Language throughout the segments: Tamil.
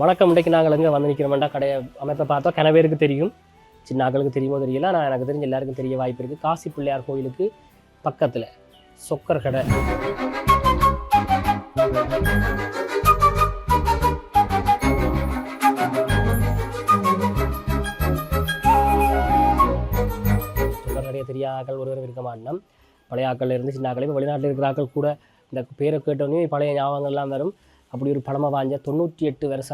வணக்கம். இன்றைக்கு நாங்கள் எங்கே வந்து நிற்கிறோம்டா கடையை அமைப்பை பார்த்தோம். கனவேருக்கு தெரியும். சின்ன ஆக்களுக்கு தெரியுமோ தெரியல. நான் எனக்கு தெரிஞ்ச எல்லாருக்கும் தெரிய வாய்ப்பு இருக்குது காசி பிள்ளையார் கோயிலுக்கு பக்கத்தில் சொக்கர் கடை. சொக்கர் கடையை தெரியாத ஆக்கள் ஒருவரும் இருக்க மாட்டோம். பழைய ஆக்கள் இருந்து சின்ன ஆக்கள் இப்போ வெளிநாட்டில் இருக்கிற ஆக்கள் கூட இந்த பேரை கேட்டோன்னே பழைய ஞாபகங்கள்லாம் வரும். அப்படி ஒரு பழமை வாஞ்ச தொண்ணூற்றி எட்டு வருஷ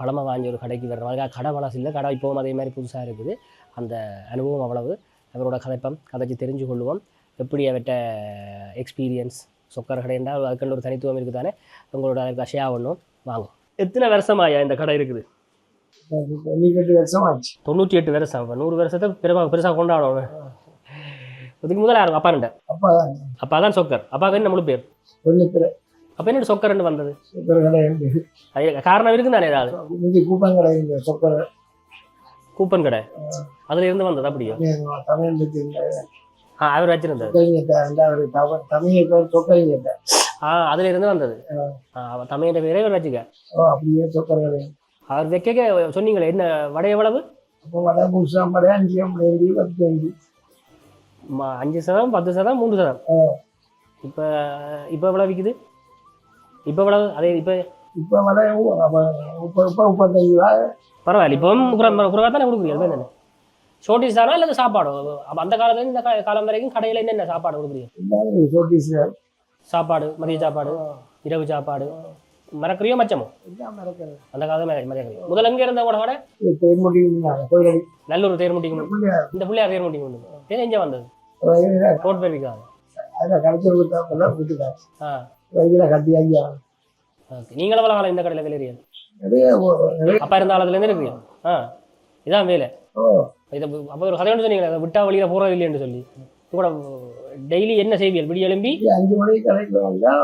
பழமை வாஞ்ச ஒரு கடைக்கு வர்றோம் அதுக்காக கடை வளர்ச்சி இல்லை. கடை இப்போவும் அதே மாதிரி புதுசாக இருக்குது. அந்த அனுபவம் அவ்வளவு. அவரோட கதைப்பம் கதைச்சு தெரிஞ்சு கொள்வோம் எப்படி அவற்ற எக்ஸ்பீரியன்ஸ் சொக்கர் கடை என்றால் அதுக்குள்ள ஒரு தனித்துவம் இருக்குது தானே உங்களோட அதுக்கு ஷேர் பண்ணும் வாங்க. எத்தனை வருஷமாயா இந்த கடை இருக்குது? தொண்ணூற்றி எட்டு வருஷம். நூறு வருஷத்தை பெருசாக பெருசாக கொண்டாடணும். இதுக்கு முதல்ல யாரும் அப்பா அப்பா தான். அப்பா தான் சொக்கர். அப்பாவுக்கு என்ன முழு பேர்? அப்போ என்ன சொக்கர்ன்னு வந்தது. அது காரணம் இருக்குது தானே ஏதாவது கூப்பன் கடை சொக்கர். கூப்பன் கடை. அதுல இருந்து வந்தது அப்படியா? ஆ அவர் வச்சிருந்தார் ஆ அதுல இருந்து வந்தது. தமிழ் பேரே இவர் வச்சுக்க. அப்படியே சொக்கர் அவர் வைக்க சொன்னீங்களே என்ன வடை எவ்வளவு? அப்போ வடை புதுசாக வடை அஞ்சு ஐம்பது பத்து அஞ்சு. ம- அஞ்சு சதம் பத்து சதம் மூணு சதம். இப்போ இப்போ எவ்வளோ விற்குது இப்போ எவ்வளவு அதே இப்போ இப்போ வடை முப்பது முப்பது முப்பத்தஞ்சு ரூபா பரவாயில்ல இப்போவும் குறைவாக தானே கொடுக்குறீங்க அது என்ன ஷோட்டிஸ் தானா இல்லை சாப்பாடு அப்போ அந்த காலத்துல இந்த காலம் வரைக்கும் கடையில் என்னென்ன சாப்பாடு கொடுக்குறீங்க சாப்பாடு மதிய சாப்பாடு இரவு சாப்பாடு மறக்கறியோ மச்சமோ அந்த காலத்தில் மறக்கறியோ முதல்ல எங்கே இருந்த கூட தேன் நல்லூர் தேர் பிள்ளையார் இந்த பிள்ளையார் தேர் வந்து தேர் எங்கே வந்தது ரோட் பேர் விற்காது வயதில் கட்டி ஐயா ஓகே. நீங்கள் எவ்வளோ காலம் இந்த கடையில் நிறைய அப்பா இருந்த காலத்துலேருந்து இருக்கிறீங்க ஆ. இதான் வேலை. இதை அப்போ ஒரு கதை ஒன்று சொன்னீங்களே அதை விட்டா வழியில் போகிறது இல்லைன்னு சொல்லி. கூட டெய்லி என்ன செய்வியல் விடிய எழும்பி? அஞ்சு மணிக்கு கடைக்கு வந்தா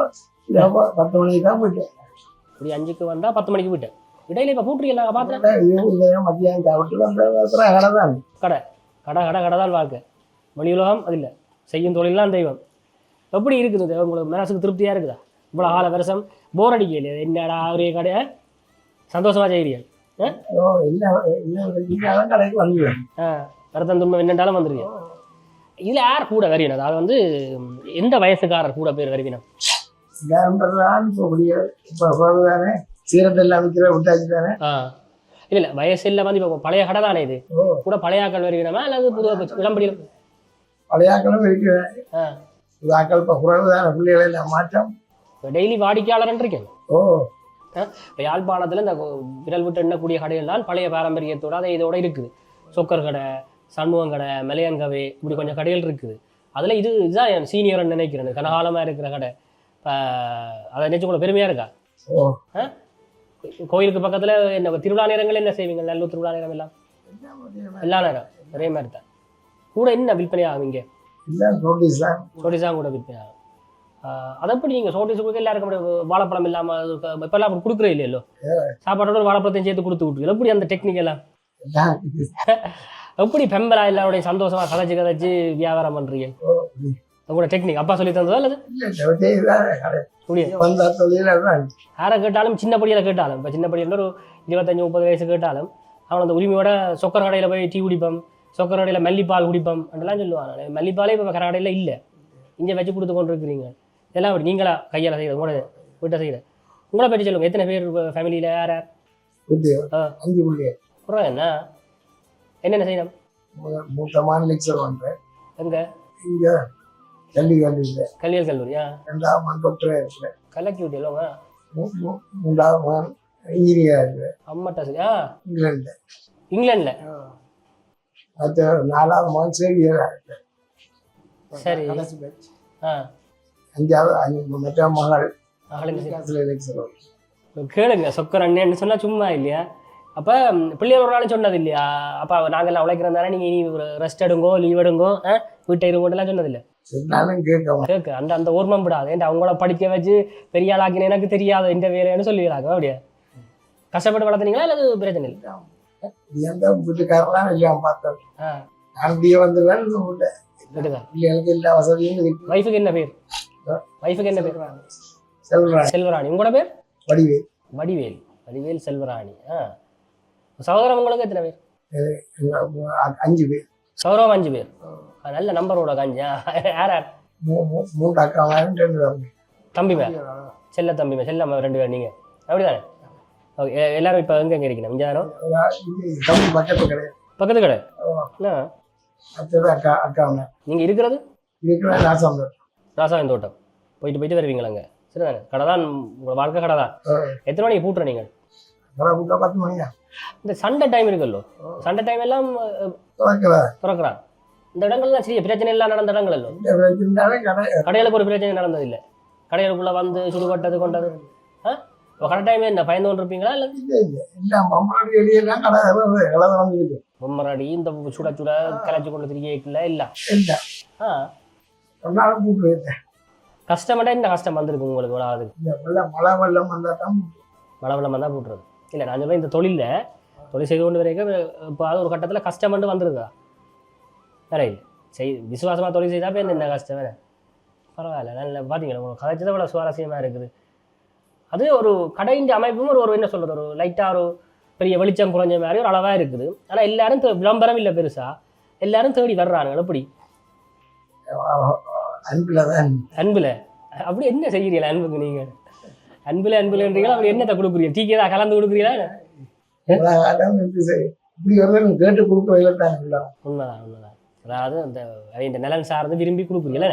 இதப்போ பத்து மணிக்கு தான் போயிட்டேன். இப்படி அஞ்சுக்கு வந்தால் பத்து மணிக்கு விட்டேன் இடையில இப்போ பூட்டுறீங்களா பார்த்தேன் மத்தியானம் சாப்பிட்டு வந்த கடை கடை. கடை கடை தான் வாழ்க்கை. உலகம் அது இல்லை. செய்யும் தொழிலாம் தெய்வம். எப்படி இருக்குது? உங்களுக்கு மனசுக்கு திருப்தியாக இருக்குதா இவ்வளோ கால வருஷம் போர் அடிக்கலையே என்னடா ஒரே கடையை சந்தோஷமாக ஆ வருத்தம் துன்பம் என்னென்றாலும் வந்துருவீங்க இதில் யார் கூட வருவினம் அது வந்து எந்த வயசுக்காரர் கூட பேர் வருவினம் இல்லை இல்லை வயசு இல்லை வந்து இப்போ பழைய கடை தானே இது கூட பழைய ஆக்கள் வருவினமா அல்லது புது விளம்பரம் பழையாக்களும் இருக்கிறேன் இப்போ குறைவு தானே. பிள்ளைகளை எல்லாம் மாற்றம் டெய்லி வாடிக்கையாளர்ன்னு இருக்கேன். ஓ. இப்போ யாழ்ப்பாணத்தில் இந்த விரல் விட்டு எண்ணக்கூடிய கடைகள் தான் பழைய பாரம்பரியத்தோட அதை இதோட இருக்குது. சொக்கர் கடை சண்முகம் கடை மெலையன் கவே இப்படி கொஞ்சம் கடைகள் இருக்குது. அதில் இது இதுதான் என் சீனியர்னு நினைக்கிறேன். கனகாலமாக இருக்கிற கடை. இப்போ அதை நினைச்சு கூட பெருமையாக இருக்கா? கோயிலுக்கு பக்கத்தில் என்ன திருவிழா நேரங்கள் என்ன செய்வீங்க? நல்லூர் திருவிழா நேரம் எல்லாம்? எல்லா நேரம். ஒரே மாதிரி தான் கூட என்ன விற்பனை ஆகும் இங்கே எல்லாம் நோட்டீஸ் தான் கூட விற்பனை ஆகும் ஆஹ் அதை எப்படி நீங்கள் சோட்டிஸ் கொடுக்க எல்லாருக்கும் வாழைப்பழம் இல்லாமல் இப்போல்லாம் அப்படி கொடுக்குறே இல்லையோ சாப்பாட்டோட வாழைப்பழத்தையும் சேர்த்து கொடுத்து விட்டுருக்கீங்க எப்படி அந்த டெக்னிக் எல்லாம்? எப்படி பெம்பலா எல்லாருடைய சந்தோஷமா கதைச்சு கதைச்சு வியாபாரம் பண்றீங்க? உங்களோட டெக்னிக் அப்பா சொல்லி தந்ததா அல்லது இல்லை இல்லை தான் யாரை கேட்டாலும் சின்ன படியில கேட்டாலும் இப்போ சின்ன படியில் ஒரு இருபத்தஞ்சு முப்பது வயசு கேட்டாலும் அவன் அந்த உரிமையோட சொக்கர் கடையில் போய் டீ குடிப்போம். சொக்கர் கடையில் மல்லிப்பால் குடிப்போம் அப்படிலாம் சொல்லுவாங்க. மல்லிப்பாலே இப்போ கடை கடையில் இல்லை. இங்கே வச்சு கொடுத்து கொண்டு இருக்கிறீங்க இதெல்லாம் அப்படி நீங்களா கையால் செய்யுது உங்களோட வீட்டை செய்யுது உங்களை பற்றி சொல்லுங்க. எத்தனை பேர் ஃபேமிலியில் யார் யார். அஞ்சு அப்புறம் என்ன? என்னென்ன செய்யணும்? மூ- மூத்தமான லெக்சர் பண்றேன். எங்க? இங்க கல்வி கல்வியில் கல்வியல் கல்லூரியா? ரெண்டாவது மண் டாக்டராக இருக்கிறேன். கலக்கி விட்டியல்லவங்க மூ- மூ- மூன்றாவது மகன் இன்ஜினியராக இருக்கிறேன். அம்மாட்டா சரி ஆ. இங்கிலாந்து அடுத்த நாலாவது மகன் சேவியராக சரி கடைசி. ஆ அஞ்சாவது அஞ்சு மற்ற மகள் கேளுங்க சொக்கர் அண்ணன்னு சொன்னா சும்மா இல்லையா அப்ப பிள்ளைகள் ஒரு நாளும் சொன்னது இல்லையா அப்பா நாங்கெல்லாம் உழைக்கிறோம் தானே நீங்க இனி ரெஸ்ட் எடுங்கோ லீவ் எடுங்கோ வீட்டை இருங்கோட்டெல்லாம் சொன்னது இல்லை கேட்க அந்த அந்த ஓர்மம் விடாது ஏன்டா அவங்கள படிக்க வச்சு பெரிய ஆளாக்கின எனக்கு தெரியாது இந்த வேலைன்னு சொல்லிடுறாங்க அப்படியா கஷ்டப்பட்டு வளர்த்துனீங்களா அல்லது பிரச்சனை இல்லை எந்த வீட்டுக்காரெல்லாம் எல்லாம் பார்த்தோம் நான் இப்படியே வந்துடுவேன் வீட்டை வீட்டுதான் பிள்ளைகளுக்கு எல்லா வசதியும் இருக்கு வைஃபுக்கு என்ன பேர் வைஃபுக்கு என்ன பேர் செல்வராணி செல்வராணி உங்களோட பேர் வடிவே வடிவேல் வடிவேல் செல்வராணி ஆ சகோதரம் உங்களுக்கு எத்தனை பேர் அஞ்சு பேர் சௌரவம் அஞ்சு பேர் நல்ல நம்பரோட காஞ்சி யார் யார் மூன்று அக்காவும் ரெண்டு தம்பி தம்பி மேல் செல்ல தம்பி செல்ல ரெண்டு பேர் நீங்கள் அப்படிதானே ஓகே எல்லாரும் இப்போ எங்கே எங்கே இருக்கணும் இங்கே தானோ பக்கத்து கிடையாது பக்கத்து கடை. அக்கா அக்காவுங்க நீங்கள் இருக்கிறது? இருக்கிற தோட்டம். போயிட்டு போயிட்டு வருவீங்களா அங்கே? சரிதானே? கடை தான் உங்களோட வாழ்க்கை கடை தான். எத்தனை மணிக்கு பூட்டுற நீங்கள்? பத்து மணியா? இந்த சண்டே டைம் இருக்குல்லோ? சண்டே டைம் எல்லாம் திறக்கிறான் இந்த இடங்கள்லாம் சரி பிரச்சனை எல்லாம் நடந்த இடங்கள் இல்லை? கடை கடைகளுக்கு ஒரு பிரச்சனை நடந்ததில்லை. கடைகளுக்குள்ளே வந்து சுடுபட்டது கொண்டது. ஆ இப்போ கடை டைம் என்ன பயந்து கொண்டு இருப்பீங்களா இல்லை இல்லை. பம்பளடி வெளியெல்லாம் கடை கடை இந்த சுட சுட கலைச்சு கொண்டு திரிக்கல இல்லை? இல்லை. ஆ. கூட்டு வைத்தேன் கஷ்டமாட்டா என்ன கஷ்டம் வந்திருக்கு உங்களுக்கு இந்த வெள்ளம் மழை வெள்ளம் வந்தால் தான் மழை வெள்ளம் தான் போட்டுறது இல்லை நான் சொல்றேன் இந்த தொழிலில் தொழில் செய்து கொண்டு வரைக்கும் இப்போ அது ஒரு கட்டத்தில் கஷ்டம் மட்டும் வந்துருதா வேற இல்லை. செய் விசுவாசமாக தொழில் செய்தால் இப்போ என்ன கஷ்டம் வேற பரவாயில்ல நல்ல பார்த்தீங்களா உங்களுக்கு கதைச்சதை இவ்வளோ சுவாரஸ்யமாக இருக்குது. அது ஒரு கடையின் அமைப்பும் ஒரு ஒரு என்ன சொல்கிறது ஒரு லைட்டாக ஒரு பெரிய வெளிச்சம் குறைஞ்ச மாதிரி ஒரு அளவாக இருக்குது. ஆனால் எல்லாரும் விளம்பரம் இல்லை பெருசாக எல்லாரும் தேடி வர்றானுங்க. எப்படி? அன்பில் தான். அன்பில். அப்படி என்ன செய்கிறீங்களா அன்புக்கு நீங்கள்? அன்பில் அன்பில்ன்றீங்களா அப்படி என்னத்தை கொடுக்குறீங்க டீக்கே தான் கலந்து கொடுக்குறீங்களா இப்படி கேட்டு கொடுக்க தான் இல்லை உண்மைதான் உண்மைதான். அதாவது அந்த இந்த நிலம் சார்ந்து விரும்பி கொடுக்குறீங்களே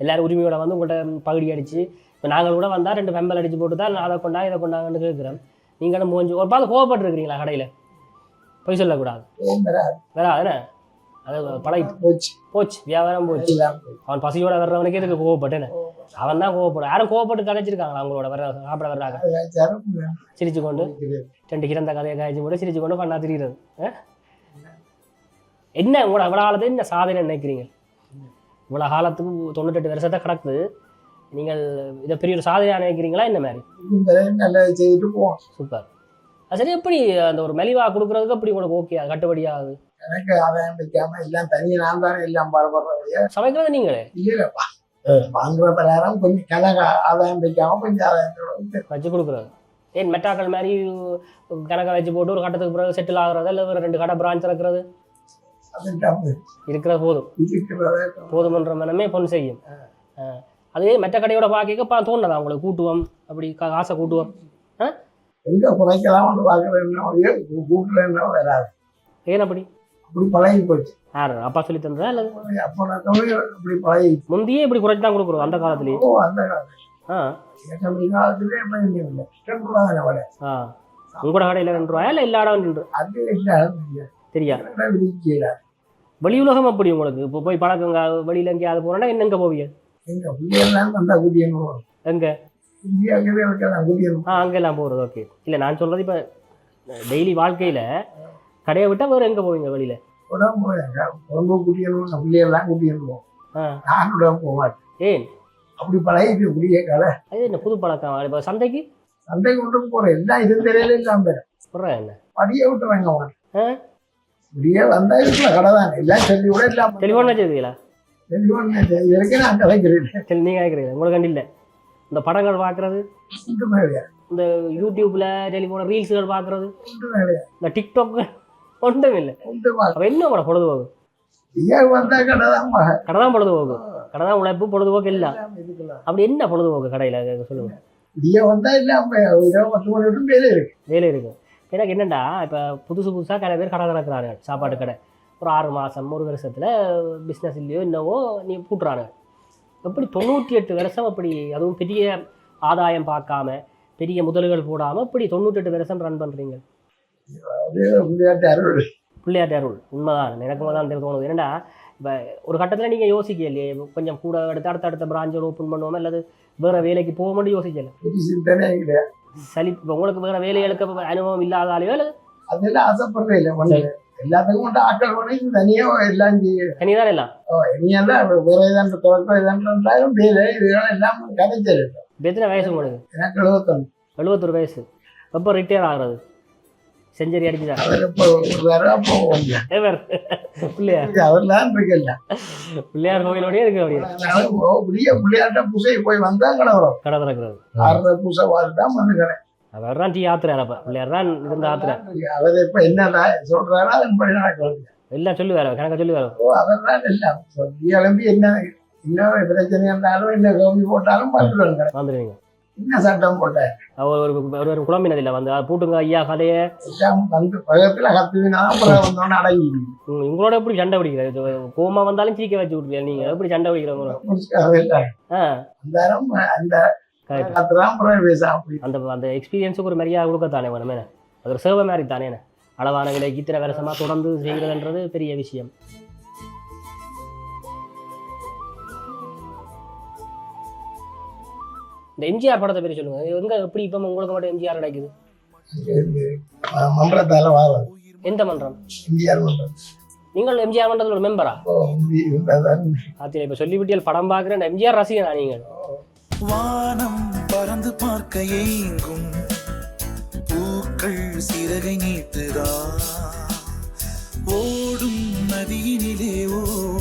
எல்லாரும் உரிமையோட வந்து உங்கள்கிட்ட பகுடி அடிச்சு இப்போ நாங்கள் கூட வந்தால் ரெண்டு பெம்பல் அடிச்சு போட்டு தான் அதை கொண்டா இதை கொண்டாங்கன்னு கேட்குறோம் நீங்களும் மூஞ்சி ஒரு பார்த்து கோவப்பட்டுருக்கிறீங்களா கடையில்? பொய் சொல்லக்கூடாது. வேற என்ன? அது பழகி போச்சு. போச்சு. வியாபாரம் போச்சு. அவன் பசியோட வர்றவனுக்கே இதுக்கு கோவப்பட்டேன்னு அவன் தான் கோவப்படும் யாரும் கோவப்பட்டு கதைச்சிருக்காங்களா அவங்களோட வர சாப்பிட வர்றாங்க சிரிச்சு கொண்டு. ரெண்டு கிடந்த கதையை காய்ச்சி போட்டு சிரிச்சு கொண்டு பண்ணா திரிகிறது? என்ன உங்களோட காலத்துக்கு என்ன சாதனை நினைக்கிறீங்க? இவ்வளோ காலத்துக்கு தொண்ணூத்தெட்டு வருஷத்தை கிடக்குது. நீங்கள் இதை பெரிய ஒரு சாதனையாக நினைக்கிறீங்களா? என்ன மாதிரி? நல்லது செய்துட்டு போவோம். சூப்பர். சரி எப்படி அந்த ஒரு மெலிவா கொடுக்குறதுக்கு அப்படி உங்களுக்கு ஓகே அது கட்டுப்படியாகுது? எனக்கு ஆதாயம் வைக்காம எல்லாம் தனியா நான் தானே எல்லாம் பரபரப்படியா சமைக்கிறது நீங்களே? இல்லைப்பா. வாங்குற பிரகாரம் கொஞ்சம் கணக்கு ஆதாயம் வைக்காம கொஞ்சம் ஆதாயத்தோட வச்சு கொடுக்குறது. ஏன் மெட்டாக்கள் மாதிரி கணக்கை வச்சு போட்டு ஒரு கட்டத்துக்கு பிறகு செட்டில் ஆகுறது? இல்லை ஒரு ரெண்டு கடை பிரான்ச் திறக்கிறது? அதுக்கு இருக்கிறது போதும். போதுமன்ற மனமே பொன் செய்யும். அதே மற்ற கடையோட பார்க்க பா தோணுதா உங்களுக்கு கூட்டுவோம். அப்படி காசை கூட்டுவோம். எங்க குறைக்கலாம் ஒன்று பார்க்கறேன்னா கூட்டுறேன்னா வராது. ஏன் அப்படி? அப்படி பழகி போச்சு. யார்? அப்பா சொல்லி தந்ததா அல்லது அப்போ அப்படி பழகி. முந்தையே இப்படி குறைச்சி தான் கொடுக்குறோம் அந்த காலத்துலேயே. ஓ அந்த காலத்துல. ஆ. தமிழ் காலத்திலே பயன் இல்லை. ரெண்டு ரூபா தானே விலை ஆ உங்களோட கடையில் ரெண்டு ரூபாயா இல்லை எல்லா இடம் ரெண்டு அது இல்லை. தெரியா? விதிக்கல வெளி உலகம் அப்படி உங்களுக்கு? இப்போ போய் பழக்கங்க வெளியில் எங்கேயாவது போகிறோன்னா என்ன எங்கே போவீங்க? எங்க? பிள்ளைகள்லாம் வந்தா கூட்டியணும் எங்கே? இந்தியாவுக்கு இருக்கலாம் கூட்டியணும் ஆ அங்கெல்லாம் போகிறது ஓகே இல்லை நான் சொல்கிறது இப்போ டெய்லி வாழ்க்கையில் கடையை விட்டால் வேறு எங்கே போவீங்க வெளியில்? உடம்பு உடம்பு கூட்டியணும் பிள்ளைகள்லாம் கூட்டியணும் நான் உடம்பு ஏன்? அப்படி பழகிட்டு இப்படியே கடை அது என்ன புது பழக்கம்? இப்போ சந்தைக்கு? சந்தை கொண்டு போறேன். எல்லாம் இது தெரியல இல்லாம பேர் சொல்கிறேன் என்ன? படியை விட்டு வாங்க மாட்டேன். இப்படியே வந்தா இருக்கலாம் கடை தான் எல்லாம் சொல்லி கூட இல்லாம டெலிஃபோன் வச்சுருக்கீங்களா டெலிஃபோன் வரைக்கும் நான் கதைக்கிறேன் சரி நீங்கள் கேட்குறீங்க உங்களுக்கு கண்டு இல்லை இந்த படங்கள் பார்க்குறது ஒன்றுமே இல்லையா இந்த யூடியூப்பில் டெலிஃபோன் ரீல்ஸுகள் பார்க்குறது இந்த டிக்டாக் ஒன்றும் இல்லை. என்ன உங்களோட பொழுதுபோக்கு? கடை தான் பொழுதுபோக்கு. கடை தான் உழைப்பு பொழுதுபோக்கு இல்லை. அப்படி என்ன பொழுதுபோக்கு கடையில்? சொல்லுங்க. இப்படியே வந்தா விட்டு வேலை இருக்கு. வேலை இருக்கு. எனக்கு என்னென்னா இப்போ புதுசு புதுசாக நிறைய பேர் கடை திறக்கிறாங்க. சாப்பாட்டு கடை. ஒரு ஆறு மாதம் ஒரு வருஷத்தில் பிஸ்னஸ் இல்லையோ என்னவோ நீ கூட்டுறாங்க. எப்படி தொண்ணூற்றி எட்டு வருஷம் அப்படி அதுவும் பெரிய ஆதாயம் பார்க்காம பெரிய முதல்கள் போடாமல் இப்படி தொண்ணூற்றெட்டு வருஷம் ரன் பண்ணுறீங்க பிள்ளையாட்டு அருள். உண்மைதான். எனக்கு தான் தோணுது. என்னடா இப்போ ஒரு கட்டத்தில் நீங்கள் யோசிக்க இல்லையே. கொஞ்சம் கூட எடுத்து அடுத்த அடுத்த பிராஞ்சை ஓப்பன் பண்ணுவோம்? அல்லது வேறு வேலைக்கு போக மட்டும் யோசிக்கல சளி இப்போ உங்களுக்கு வேறு வேலைகளுக்கு அனுபவம் இல்லாதாலேயோ அல்லது அதெல்லாம் ஆசைப்படுறே இல்லை. எல்லாத்துக்கும் மட்டும் ஆட்கள் பண்ணி தனியா எல்லாம் செய்ய. தனிதான் எல்லாம்? நீ எல்லாம் வேற ஏதாண்டு தொடக்கம் ஏதாண்டாலும் வேலை இதெல்லாம் எல்லாம் கதைச்சல் இப்போ எத்தனை வயசு உங்களுக்கு? எனக்கு எழுபத்தொன்று எழுபத்தொரு வயசு. எப்போ ரிட்டையர் ஆகுறது? செஞ்சரி அடிச்சுதான் அவர் இப்போ பிள்ளையார். இருக்கல பிள்ளையார் கோவிலோடய இருக்கு அப்படியே புரிய பிள்ளையாட்ட பூசை போய் வந்தா கடவுளம் கடை திறக்கிறது ஆறரை பூசை வாழ்தான் வந்து கடை அவர் தான் டீ ஆத்துறாரு அப்போ. பிள்ளையார் தான் இருந்த ஆத்துறார். அவர் இப்ப என்ன சொல்றாரோ அதன்படி நடக்கிறது எல்லாம் சொல்லுவார் கணக்கா சொல்லுவார் ஓ அவர் தான் எல்லாம் சொல்லி கிளம்பி என்ன என்ன பிரச்சனை இருந்தாலும் என்ன கம்பி போட்டாலும் பார்த்துருவாங்க வந்துடுவீங்க. என்ன சட்டம் அவர் ஒரு ஒரு குழம்பினதில்லை வந்து "ஆ, பூட்டுங்க ஐயா கதையை. வந்து பக்கத்துல கத்துவினா அப்புறம் வந்தோன்னு அடங்கி உங்களோட எப்படி சண்டை பிடிக்கிறது? கோமா வந்தாலும் சீக்க வச்சு விட்ருவீங்க நீங்க. எப்படி சண்டை பிடிக்கிறவங்க அந்த அந்த அந்த அந்த எக்ஸ்பீரியன்ஸுக்கு ஒரு மரியாதை கொடுக்கத்தானே வேணுமே அது ஒரு சேவை மாதிரி தானே அளவான விலைக்கு இத்தனை வருஷமா தொடர்ந்து செய்கிறதுன்றது பெரிய விஷயம். இந்த எம்ஜிஆர் படத்தை பற்றி சொல்லுங்க. எங்க எப்படி இப்போ உங்களுக்கு மட்டும் எம்ஜிஆர் கிடைக்குது மன்றத்தால வாரம் எந்த மன்றம்? இந்தியார் மன்றம். நீங்கள் எம்ஜிஆர் மன்றத்தில் ஒரு மெம்பரா ஓ, ஆத்தியா இப்போ சொல்லிவிட்டியல் படம் பார்க்குறேன் எம்ஜிஆர் ரசிகனா நீங்கள்? வானம் பறந்து பார்க்க ஏங்கும். பூக்கள் சிறகை நீட்டுதா. ஓடும் நதியினிலே ஓடம்